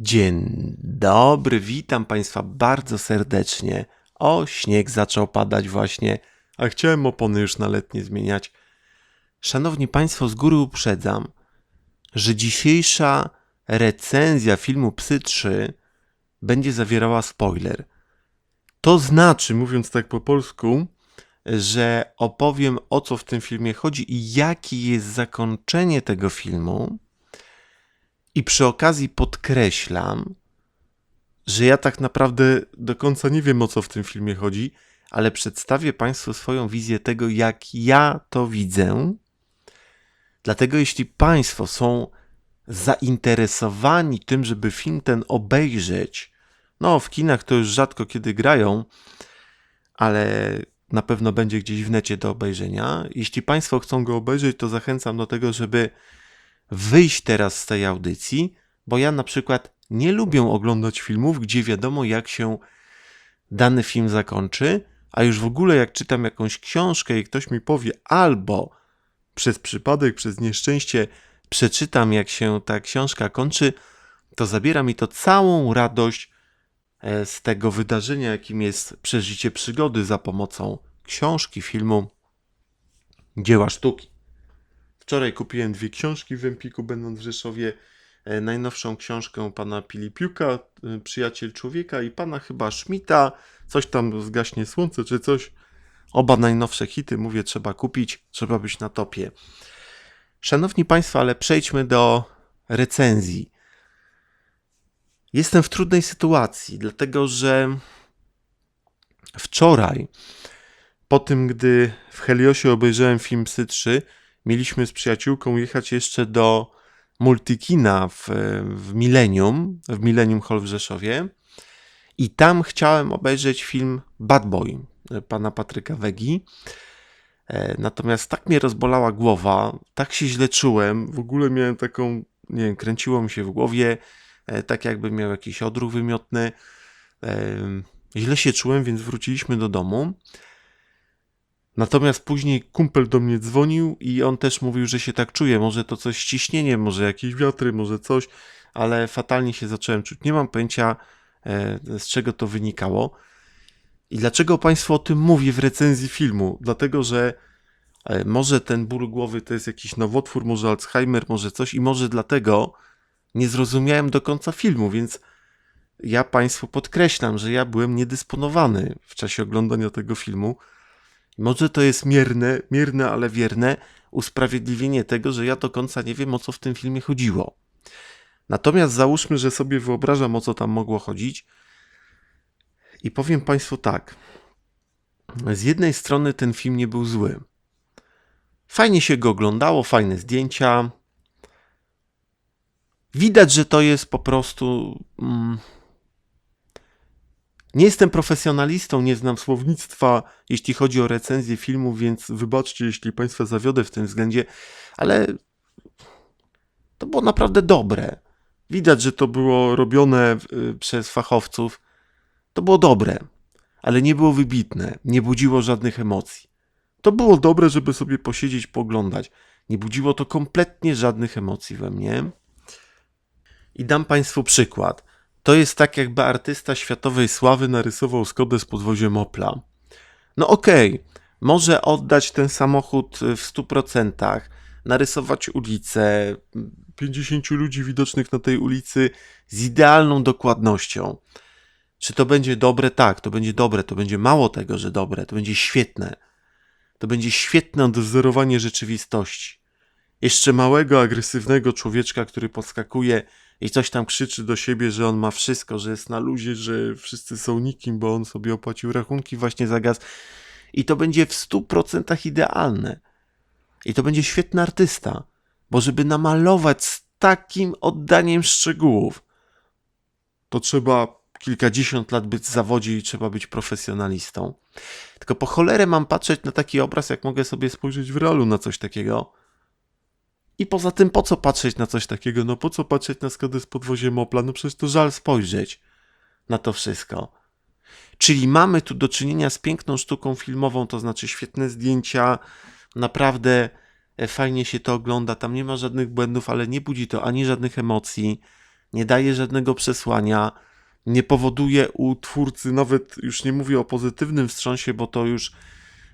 Dzień dobry, witam Państwa bardzo serdecznie. O, śnieg zaczął padać właśnie, a chciałem opony już na letnie zmieniać. Szanowni Państwo, z góry uprzedzam, że dzisiejsza recenzja filmu Psy 3 będzie zawierała spoiler. To znaczy, mówiąc tak po polsku, że opowiem o co w tym filmie chodzi i jakie jest zakończenie tego filmu. I przy okazji podkreślam, że ja tak naprawdę do końca nie wiem o co w tym filmie chodzi, ale przedstawię Państwu swoją wizję tego, jak ja to widzę. Dlatego, jeśli Państwo są zainteresowani tym, żeby film ten obejrzeć, no w kinach to już rzadko kiedy grają, ale na pewno będzie gdzieś w necie do obejrzenia. Jeśli Państwo chcą go obejrzeć, to zachęcam do tego, żeby wyjść teraz z tej audycji, bo ja na przykład nie lubię oglądać filmów, gdzie wiadomo, jak się dany film zakończy, a już w ogóle jak czytam jakąś książkę i ktoś mi powie albo przez przypadek, przez nieszczęście przeczytam, jak się ta książka kończy, to zabiera mi to całą radość e, z tego wydarzenia, jakim jest przeżycie przygody za pomocą książki, filmu, dzieła sztuki. Wczoraj kupiłem dwie książki w Empiku, będąc w Rzeszowie. E, Najnowszą książkę pana Pilipiuka, e, Przyjaciel Człowieka i pana chyba Schmidta, coś tam zgaśnie słońce czy coś. Oba najnowsze hity, mówię, trzeba kupić, trzeba być na topie. Szanowni Państwo, ale przejdźmy do recenzji. Jestem w trudnej sytuacji, dlatego że wczoraj, po tym gdy w Heliosie obejrzałem film Psy 3, mieliśmy z przyjaciółką jechać jeszcze do Multikina w, w Millennium, w Millennium Hall w Rzeszowie. I tam chciałem obejrzeć film Bad Boy pana Patryka Wegi. E, Natomiast tak mnie rozbolała głowa, tak się źle czułem, w ogóle miałem taką, nie wiem, kręciło mi się w głowie, e, tak jakby miał jakiś odruch wymiotny. E, Źle się czułem, więc wróciliśmy do domu. Natomiast później kumpel do mnie dzwonił i on też mówił, że się tak czuje. Może to coś ciśnienie, może jakieś wiatry, może coś, ale fatalnie się zacząłem czuć. Nie mam pojęcia, e, z czego to wynikało. I dlaczego Państwu o tym mówię w recenzji filmu? Dlatego, że e, może ten ból głowy to jest jakiś nowotwór, może Alzheimer, może coś i może dlatego nie zrozumiałem do końca filmu, więc ja Państwu podkreślam, że ja byłem niedysponowany w czasie oglądania tego filmu. Może to jest mierne, mierne, ale wierne usprawiedliwienie tego, że ja do końca nie wiem, o co w tym filmie chodziło. Natomiast załóżmy, że sobie wyobrażam, o co tam mogło chodzić. I powiem Państwu tak. Z jednej strony ten film nie był zły. Fajnie się go oglądało, fajne zdjęcia. Widać, że to jest po prostu. Mm, nie jestem profesjonalistą, nie znam słownictwa, jeśli chodzi o recenzję filmu, więc wybaczcie, jeśli Państwa zawiodę w tym względzie, ale to było naprawdę dobre. Widać, że to było robione y, przez fachowców. To było dobre, ale nie było wybitne, nie budziło żadnych emocji. To było dobre, żeby sobie posiedzieć, poglądać. Nie budziło to kompletnie żadnych emocji we mnie. I dam Państwu przykład. To jest tak, jakby artysta światowej sławy narysował Skodę z podwoziem Opla. No okej, może oddać ten samochód w 100%, narysować ulicę, 50 ludzi widocznych na tej ulicy z idealną dokładnością. Czy to będzie dobre? Tak, to będzie dobre, to będzie mało tego, że dobre, to będzie świetne. To będzie świetne odwzorowanie rzeczywistości. Jeszcze małego, agresywnego człowieczka, który podskakuje i coś tam krzyczy do siebie, że on ma wszystko, że jest na luzie, że wszyscy są nikim, bo on sobie opłacił rachunki właśnie za gaz. I to będzie w 100% idealne. I to będzie świetny artysta, bo żeby namalować z takim oddaniem szczegółów, to trzeba kilkadziesiąt lat być w zawodzie i trzeba być profesjonalistą. Tylko po cholerę mam patrzeć na taki obraz, jak mogę sobie spojrzeć w realu na coś takiego. I poza tym, po co patrzeć na coś takiego? No po co patrzeć na Skodę z podwoziem Opla? No przecież to żal spojrzeć na to wszystko. Czyli mamy tu do czynienia z piękną sztuką filmową, to znaczy świetne zdjęcia, naprawdę e, fajnie się to ogląda, tam nie ma żadnych błędów, ale nie budzi to ani żadnych emocji, nie daje żadnego przesłania, nie powoduje u twórcy, nawet już nie mówię o pozytywnym wstrząsie, bo to już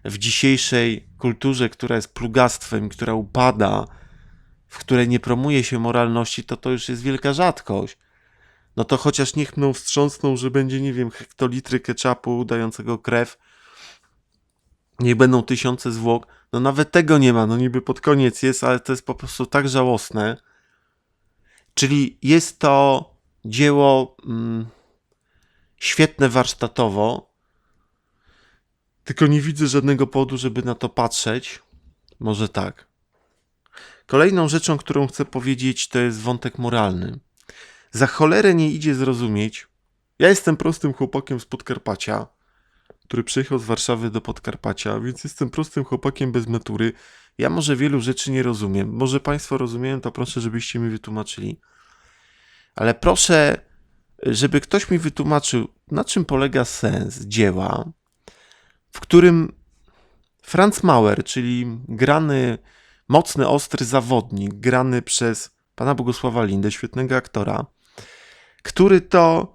w dzisiejszej kulturze, która jest plugastwem, która upada, w której nie promuje się moralności, to to już jest wielka rzadkość. No to chociaż niech mną wstrząsną, że będzie, nie wiem, hektolitry ketchupu dającego krew, niech będą tysiące zwłok. No nawet tego nie ma, no niby pod koniec jest, ale to jest po prostu tak żałosne. Czyli jest to dzieło mm, świetne warsztatowo, tylko nie widzę żadnego powodu, żeby na to patrzeć. Może tak. Kolejną rzeczą, którą chcę powiedzieć, to jest wątek moralny. Za cholerę nie idzie zrozumieć. Ja jestem prostym chłopakiem z Podkarpacia, który przyjechał z Warszawy do Podkarpacia, więc jestem prostym chłopakiem bez matury. Ja może wielu rzeczy nie rozumiem. Może Państwo rozumieją, to proszę, żebyście mi wytłumaczyli. Ale proszę, żeby ktoś mi wytłumaczył, na czym polega sens dzieła, w którym Franz Mauer, czyli grany, mocny, ostry zawodnik, grany przez pana Bogusława Lindę, świetnego aktora, który to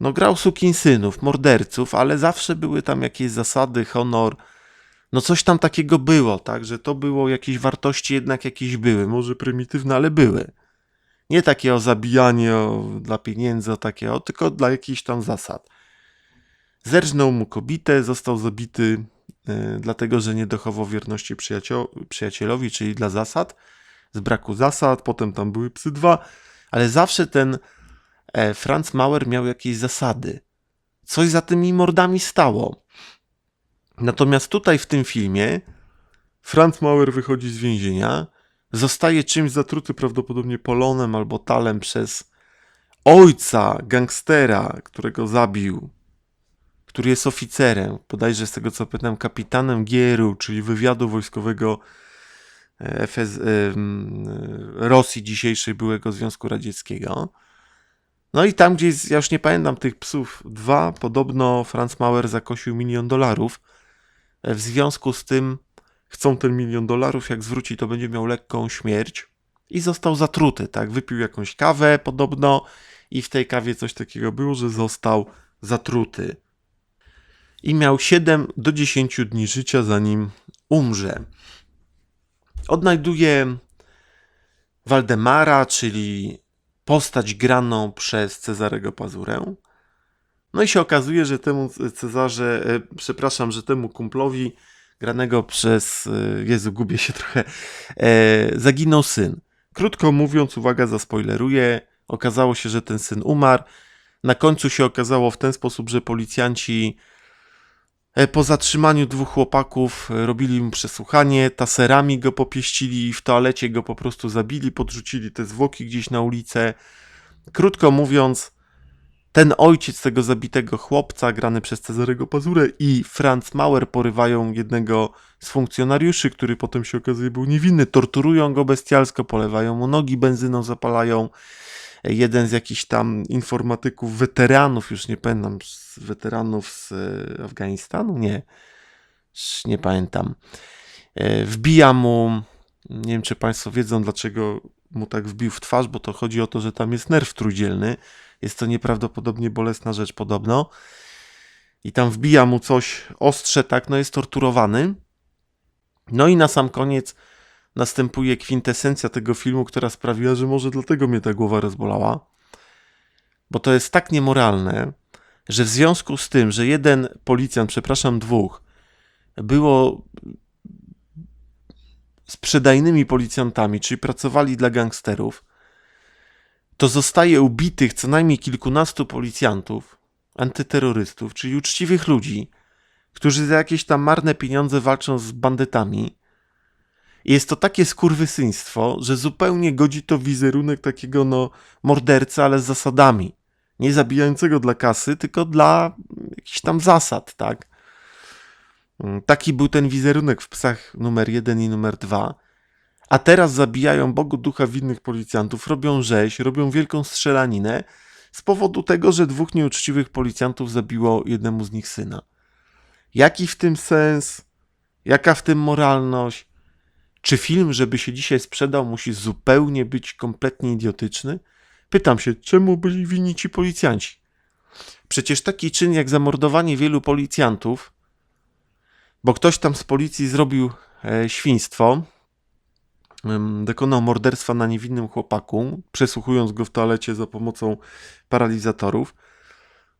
no grał sukinsynów, morderców, ale zawsze były tam jakieś zasady, honor, no coś tam takiego było, tak, że to było jakieś wartości jednak jakieś były, może prymitywne, ale były. Nie takie o zabijanie o, dla pieniędzy, o takie, o, tylko dla jakichś tam zasad. Zerżnął mu kobietę, został zabity dlatego, że nie dochował wierności przyjacielowi, czyli dla zasad, z braku zasad, potem tam były psy dwa, ale zawsze ten e, Franz Mauer miał jakieś zasady. Coś za tymi mordami stało. Natomiast tutaj w tym filmie Franz Mauer wychodzi z więzienia, zostaje czymś zatruty prawdopodobnie polonem albo talem przez ojca gangstera, którego zabił, który jest oficerem, bodajże z tego co pytam, kapitanem GRU, czyli wywiadu wojskowego e, FS, em, e, Rosji dzisiejszej, byłego Związku Radzieckiego. No i tam gdzieś, ja już nie pamiętam tych psów, dwa, podobno Franz Mauer zakosił milion dolarów. E, W związku z tym chcą ten milion dolarów, jak zwróci, to będzie miał lekką śmierć. I został zatruty, tak? Wypił jakąś kawę podobno i w tej kawie coś takiego było, że został zatruty. I miał 7 do 10 dni życia, zanim umrze. Odnajduje Waldemara, czyli postać graną przez Cezarego Pazurę. No i się okazuje, że temu Cezarze, e, przepraszam, że temu kumplowi granego przez, e, Jezu, gubię się trochę, e, zaginął syn. Krótko mówiąc, uwaga, zaspoileruję, okazało się, że ten syn umarł. Na końcu się okazało w ten sposób, że policjanci po zatrzymaniu dwóch chłopaków e, robili mu przesłuchanie, taserami go popieścili i w toalecie go po prostu zabili, podrzucili te zwłoki gdzieś na ulicę. Krótko mówiąc, ten ojciec tego zabitego chłopca, grany przez Cezarego Pazurę i Franz Mauer porywają jednego z funkcjonariuszy, który potem się okazuje był niewinny, torturują go bestialsko, polewają mu nogi benzyną, zapalają. Jeden z jakichś tam informatyków, weteranów, już nie pamiętam, z weteranów z e, Afganistanu? Nie, nie pamiętam. E, Wbija mu, nie wiem czy Państwo wiedzą, dlaczego mu tak wbił w twarz, bo to chodzi o to, że tam jest nerw trójdzielny. Jest to nieprawdopodobnie bolesna rzecz podobno. I tam wbija mu coś ostrze, tak, no jest torturowany. No i na sam koniec następuje kwintesencja tego filmu, która sprawiła, że może dlatego mnie ta głowa rozbolała. Bo to jest tak niemoralne, że w związku z tym, że jeden policjant, przepraszam, dwóch, było sprzedajnymi policjantami, czyli pracowali dla gangsterów, to zostaje ubitych co najmniej kilkunastu policjantów, antyterrorystów, czyli uczciwych ludzi, którzy za jakieś tam marne pieniądze walczą z bandytami. Jest to takie skurwysyństwo, że zupełnie godzi to wizerunek takiego no mordercy, ale z zasadami. Nie zabijającego dla kasy, tylko dla jakichś tam zasad, tak? Mm, Taki był ten wizerunek w psach numer jeden i numer dwa. A teraz zabijają Bogu ducha winnych policjantów, robią rzeź, robią wielką strzelaninę z powodu tego, że dwóch nieuczciwych policjantów zabiło jednemu z nich syna. Jaki w tym sens? Jaka w tym moralność? Czy film, żeby się dzisiaj sprzedał, musi zupełnie być kompletnie idiotyczny? Pytam się, czemu byli winni ci policjanci? Przecież taki czyn jak zamordowanie wielu policjantów, bo ktoś tam z policji zrobił e, świństwo, dokonał morderstwa na niewinnym chłopaku, przesłuchując go w toalecie za pomocą paralizatorów.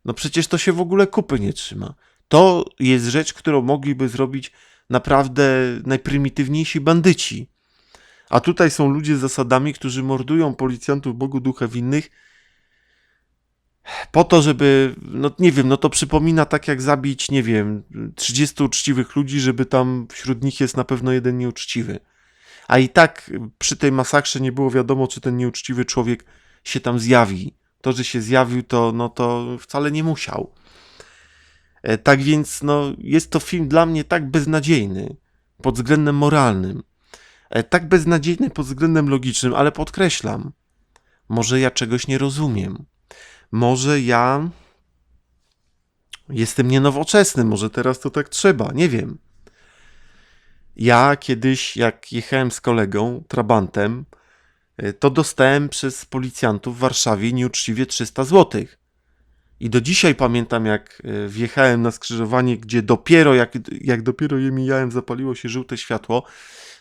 No przecież to się w ogóle kupy nie trzyma. To jest rzecz, którą mogliby zrobić naprawdę najprymitywniejsi bandyci. A tutaj są ludzie z zasadami, którzy mordują policjantów Bogu ducha winnych po to, żeby, no nie wiem, no to przypomina tak jak zabić, nie wiem, 30 uczciwych ludzi, żeby tam wśród nich jest na pewno jeden nieuczciwy. A i tak przy tej masakrze nie było wiadomo, czy ten nieuczciwy człowiek się tam zjawi. To, że się zjawił, to, no to wcale nie musiał. E, Tak więc, no, jest to film dla mnie tak beznadziejny pod względem moralnym, e, tak beznadziejny pod względem logicznym, ale podkreślam, może ja czegoś nie rozumiem. Może ja jestem nienowoczesny, może teraz to tak trzeba, nie wiem. Ja kiedyś, jak jechałem z kolegą, trabantem, e, to dostałem przez policjantów w Warszawie nieuczciwie 300 złotych. I do dzisiaj pamiętam, jak e, wjechałem na skrzyżowanie, gdzie dopiero, jak, jak dopiero je mijałem, zapaliło się żółte światło,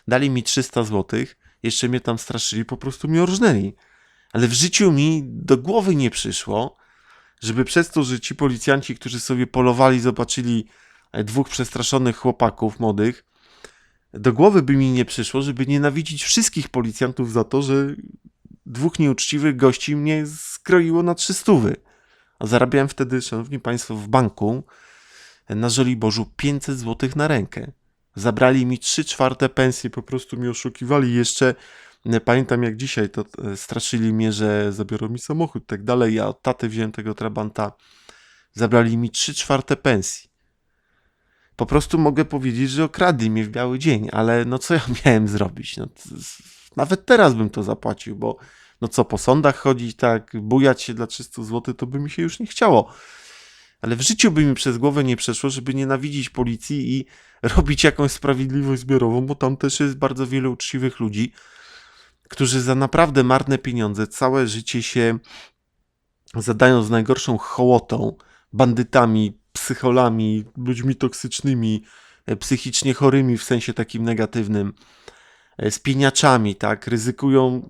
dali mi 300 złotych, jeszcze mnie tam straszyli, po prostu mnie orżnęli. Ale w życiu mi do głowy nie przyszło, żeby przez to, że ci policjanci, którzy sobie polowali, zobaczyli e, dwóch przestraszonych chłopaków młodych, do głowy by mi nie przyszło, żeby nienawidzić wszystkich policjantów za to, że dwóch nieuczciwych gości mnie skroiło na trzystówy. A zarabiałem wtedy, szanowni państwo, w banku na Żoliborzu 500 zł na rękę. Zabrali mi 3 czwarte pensji, po prostu mnie oszukiwali. Jeszcze e, pamiętam jak dzisiaj, to e, straszyli mnie, że zabiorą mi samochód i tak dalej. Ja od taty wziąłem tego trabanta. Zabrali mi 3 czwarte pensji. Po prostu mogę powiedzieć, że okradli mnie w biały dzień, ale no co ja miałem zrobić? No, nawet teraz bym to zapłacił, bo no co, po sądach chodzić tak, bujać się dla 300 zł, to by mi się już nie chciało. Ale w życiu by mi przez głowę nie przeszło, żeby nienawidzić policji i robić jakąś sprawiedliwość zbiorową, bo tam też jest bardzo wiele uczciwych ludzi, którzy za naprawdę marne pieniądze całe życie się zadają z najgorszą hołotą, bandytami, psycholami, ludźmi toksycznymi, e, psychicznie chorymi w sensie takim negatywnym, e, spieniaczami, tak, ryzykują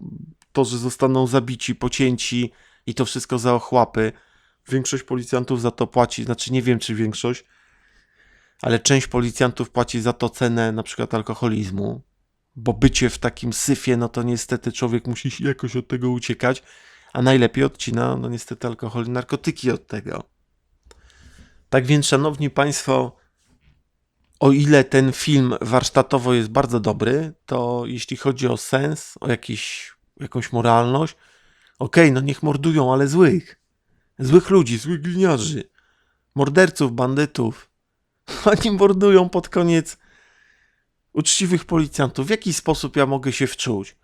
to, że zostaną zabici, pocięci i to wszystko za ochłapy. Większość policjantów za to płaci, znaczy nie wiem czy większość, ale część policjantów płaci za to cenę na przykład alkoholizmu, bo bycie w takim syfie, no to niestety człowiek musi jakoś od tego uciekać, a najlepiej odcina, no niestety alkohol i narkotyki od tego. Tak więc, szanowni państwo, o ile ten film warsztatowo jest bardzo dobry, to jeśli chodzi o sens, o jakiś, jakąś moralność, okej, no niech mordują, ale złych. Złych ludzi, złych gliniarzy, morderców, bandytów. Oni mordują pod koniec uczciwych policjantów. W jaki sposób ja mogę się wczuć?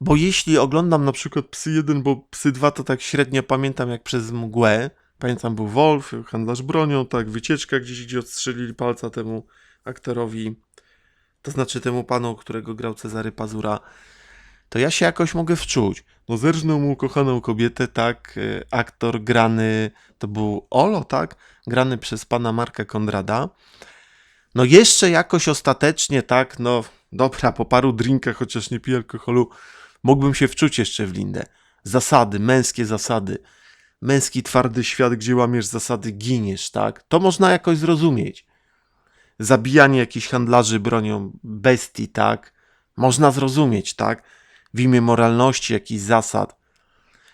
Bo jeśli oglądam na przykład Psy 1, bo Psy 2 to tak średnio pamiętam jak przez mgłę. Pamiętam był Wolf, handlarz bronią, tak, wycieczka gdzieś, gdzie odstrzelili palca temu aktorowi, to znaczy temu panu, którego grał Cezary Pazura, to ja się jakoś mogę wczuć. No zerżnął mu kochaną kobietę, tak, y, aktor grany, to był Olo, tak, grany przez pana Marka Konrada. No jeszcze jakoś ostatecznie, tak, no dobra, po paru drinkach, chociaż nie piję alkoholu, mógłbym się wczuć jeszcze w Lindę. Zasady, męskie zasady. Męski twardy świat, gdzie łamiesz zasady, giniesz, tak? To można jakoś zrozumieć. Zabijanie jakichś handlarzy bronią bestii, tak? Można zrozumieć, tak? W imię moralności, jakichś zasad.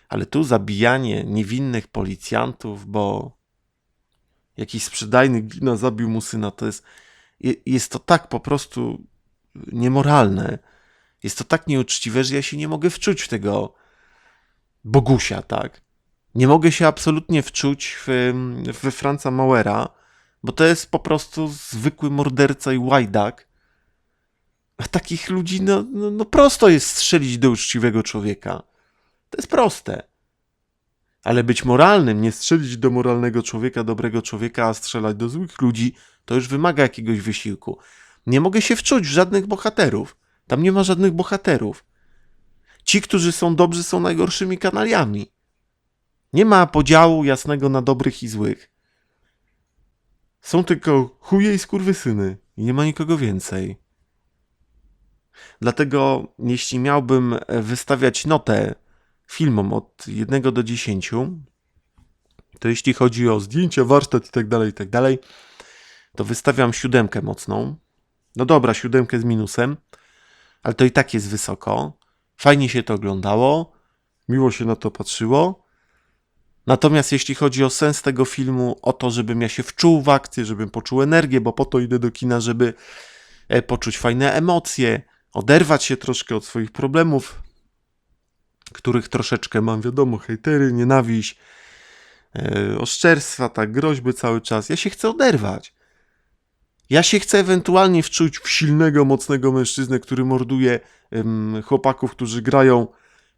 Ale tu zabijanie niewinnych policjantów, bo jakiś sprzedajny glina zabił mu syna, to jest, je- jest to tak po prostu niemoralne. Jest to tak nieuczciwe, że ja się nie mogę wczuć w tego Bogusia, tak? Nie mogę się absolutnie wczuć w, w Franza Mauera, bo to jest po prostu zwykły morderca i łajdak. A takich ludzi, no, no, no prosto jest strzelić do uczciwego człowieka. To jest proste. Ale być moralnym, nie strzelić do moralnego człowieka, dobrego człowieka, a strzelać do złych ludzi, to już wymaga jakiegoś wysiłku. Nie mogę się wczuć w żadnych bohaterów. Tam nie ma żadnych bohaterów. Ci, którzy są dobrzy, są najgorszymi kanaliami. Nie ma podziału jasnego na dobrych i złych. Są tylko chuje i skurwysyny. I nie ma nikogo więcej. Dlatego, jeśli miałbym e, wystawiać notę filmom od 1 do 10, to jeśli chodzi o zdjęcia, warsztat i tak dalej, i tak dalej, to wystawiam siódemkę mocną. No dobra, siódemkę z minusem, ale to i tak jest wysoko. Fajnie się to oglądało, miło się na to patrzyło. Natomiast jeśli chodzi o sens tego filmu, o to, żebym ja się wczuł w akcję, żebym poczuł energię, bo po to idę do kina, żeby e, poczuć fajne emocje, oderwać się troszkę od swoich problemów, których troszeczkę mam, wiadomo, hejtery, nienawiść, e, oszczerstwa, tak, groźby cały czas. Ja się chcę oderwać. Ja się chcę ewentualnie wczuć w silnego, mocnego mężczyznę, który morduje chłopaków, którzy grają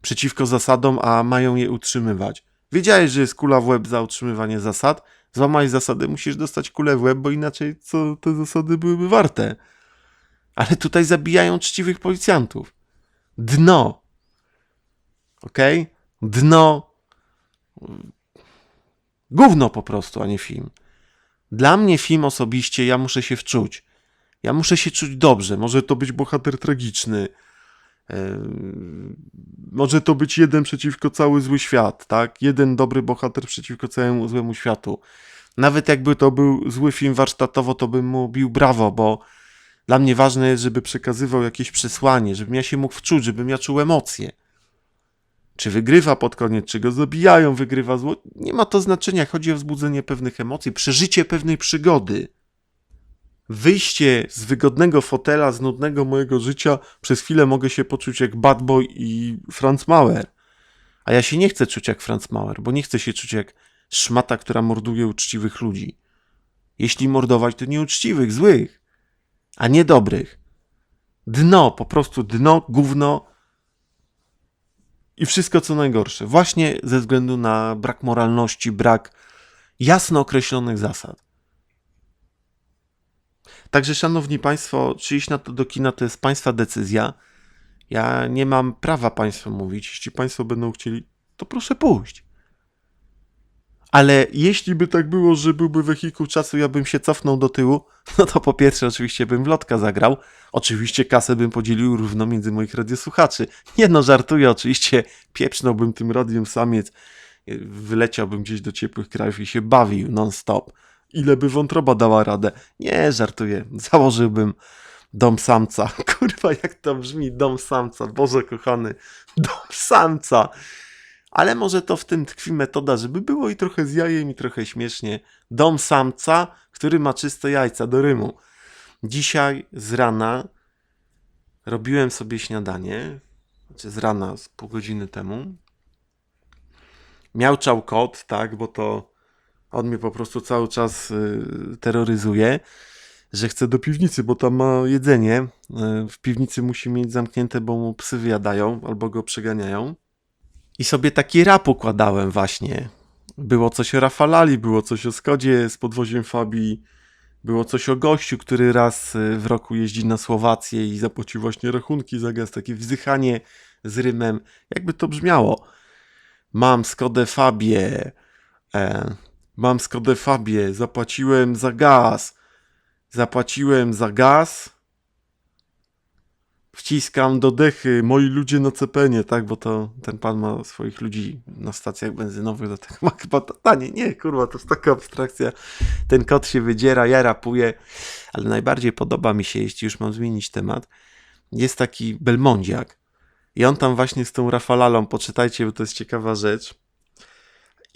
przeciwko zasadom, a mają je utrzymywać. Wiedziałeś, że jest kula w łeb za utrzymywanie zasad? Złamałeś zasady, musisz dostać kulę w łeb, bo inaczej co te zasady byłyby warte? Ale tutaj zabijają czciwych policjantów. Dno. Okej? Dno. Gówno po prostu, a nie film. Dla mnie film osobiście, ja muszę się wczuć. Ja muszę się czuć dobrze. Może to być bohater tragiczny. Może to być jeden przeciwko cały zły świat, tak? Jeden dobry bohater przeciwko całemu złemu światu. Nawet jakby to był zły film warsztatowo, to bym mu bił brawo, bo dla mnie ważne jest, żeby przekazywał jakieś przesłanie, żebym ja się mógł wczuć, żebym ja czuł emocje. Czy wygrywa pod koniec, czy go zabijają, wygrywa zło. Nie ma to znaczenia. Chodzi o wzbudzenie pewnych emocji, przeżycie pewnej przygody. Wyjście z wygodnego fotela, z nudnego mojego życia, przez chwilę mogę się poczuć jak Bad Boy i Franz Mauer. A ja się nie chcę czuć jak Franz Mauer, bo nie chcę się czuć jak szmata, która morduje uczciwych ludzi. Jeśli mordować, to nieuczciwych, złych, a nie dobrych. Dno, po prostu dno, gówno, i wszystko co najgorsze. Właśnie ze względu na brak moralności, brak jasno określonych zasad. Także, szanowni państwo, czy iść na to do kina to jest państwa decyzja. Ja nie mam prawa państwu mówić. Jeśli państwo będą chcieli, to proszę pójść. Ale jeśli by tak było, że byłby wehikuł czasu, ja bym się cofnął do tyłu, no to po pierwsze oczywiście bym w lotka zagrał. Oczywiście kasę bym podzielił równo między moich radiosłuchaczy. Nie no, żartuję, oczywiście pieprznąłbym tym radiem samiec, wyleciałbym gdzieś do ciepłych krajów i się bawił non-stop. Ile by wątroba dała radę? Nie, żartuję. Założyłbym dom samca. Kurwa, jak to brzmi, dom samca. Boże kochany, dom samca. Ale może to w tym tkwi metoda, żeby było i trochę z jajem, i trochę śmiesznie. Dom samca, który ma czyste jajca do rymu. Dzisiaj z rana robiłem sobie śniadanie, znaczy z rana, z pół godziny temu. Miałczał kot, tak, bo to on mnie po prostu cały czas y, terroryzuje, że chce do piwnicy, bo tam ma jedzenie. Y, w piwnicy musi mieć zamknięte, bo mu psy wyjadają albo go przeganiają. I sobie taki rap układałem właśnie. Było coś o Rafalali, było coś o Skodzie z podwoziem Fabii, było coś o gościu, który raz y, w roku jeździ na Słowację i zapłacił właśnie rachunki za gaz, takie wzdychanie z rymem. Jakby to brzmiało. Mam Skodę Fabię, e, mam Skodę Fabię, zapłaciłem za gaz, zapłaciłem za gaz, wciskam do dechy, moi ludzie na cepenie, tak, bo to ten pan ma swoich ludzi na stacjach benzynowych, dlatego ma chyba to tanie. Nie, kurwa, to jest taka abstrakcja. Ten kot się wydziera, ja rapuję, ale najbardziej podoba mi się, jeśli już mam zmienić temat, jest taki Belmondziak i on tam właśnie z tą Rafalalą, poczytajcie, bo to jest ciekawa rzecz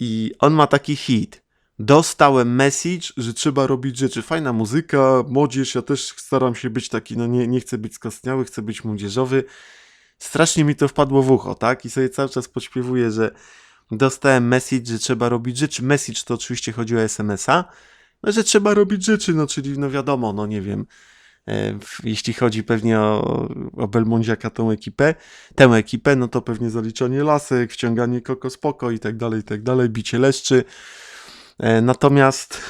i on ma taki hit. Dostałem message, że trzeba robić rzeczy. Fajna muzyka, młodzież. Ja też staram się być taki, no nie, nie chcę być skostniały, chcę być młodzieżowy. Strasznie mi to wpadło w ucho, tak? I sobie cały czas podśpiewuję, że dostałem message, że trzeba robić rzeczy. Message to oczywiście chodzi o SMS-a, no, że trzeba robić rzeczy, no czyli no wiadomo, no nie wiem. e, Jeśli chodzi pewnie o, o Belmondziaka, tą ekipę, tę ekipę, no to pewnie zaliczanie lasek, wciąganie koko spoko i tak dalej, i tak dalej, bicie leszczy. E, Natomiast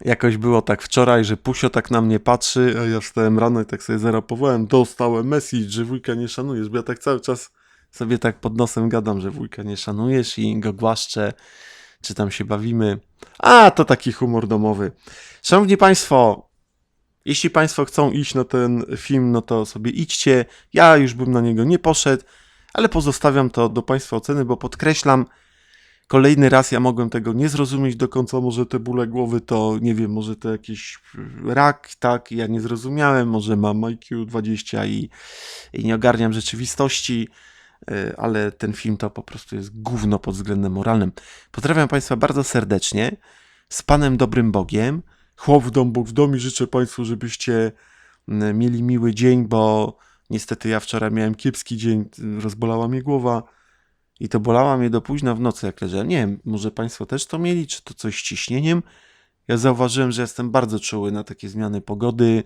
Jakoś było tak wczoraj, że Pusio tak na mnie patrzy, a ja wstałem rano i tak sobie zarapowałem, dostałem message, że wujka nie szanujesz, bo ja tak cały czas sobie tak pod nosem gadam, że wujka nie szanujesz i go głaszczę, czy tam się bawimy. A, to taki humor domowy. Szanowni Państwo, jeśli Państwo chcą iść na ten film, no to sobie idźcie. Ja już bym na niego nie poszedł, ale pozostawiam to do Państwa oceny, bo podkreślam, kolejny raz ja mogłem tego nie zrozumieć do końca. Może te bóle głowy to, nie wiem, może to jakiś rak, tak, ja nie zrozumiałem, może mam IQ 20 i, i nie ogarniam rzeczywistości, y, ale ten film to po prostu jest gówno pod względem moralnym. Pozdrawiam Państwa bardzo serdecznie, z Panem Dobrym Bogiem. Chłop w dom, Bóg w dom i życzę Państwu, żebyście mm, mieli miły dzień, bo niestety ja wczoraj miałem kiepski dzień, rozbolała mnie głowa i to bolała mnie do późna w nocy, jak leżałem. Nie wiem, może Państwo też to mieli, czy to coś z ciśnieniem? Ja zauważyłem, że jestem bardzo czuły na takie zmiany pogody.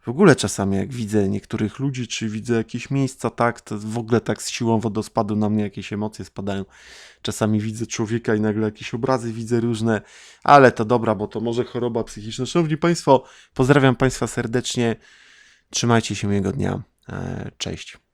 W ogóle czasami jak widzę niektórych ludzi, czy widzę jakieś miejsca, tak, to w ogóle tak z siłą wodospadu na mnie jakieś emocje spadają. Czasami widzę człowieka i nagle jakieś obrazy widzę różne, ale to dobra, bo to może choroba psychiczna. Szanowni Państwo, pozdrawiam Państwa serdecznie. Trzymajcie się miłego dnia. E, Cześć.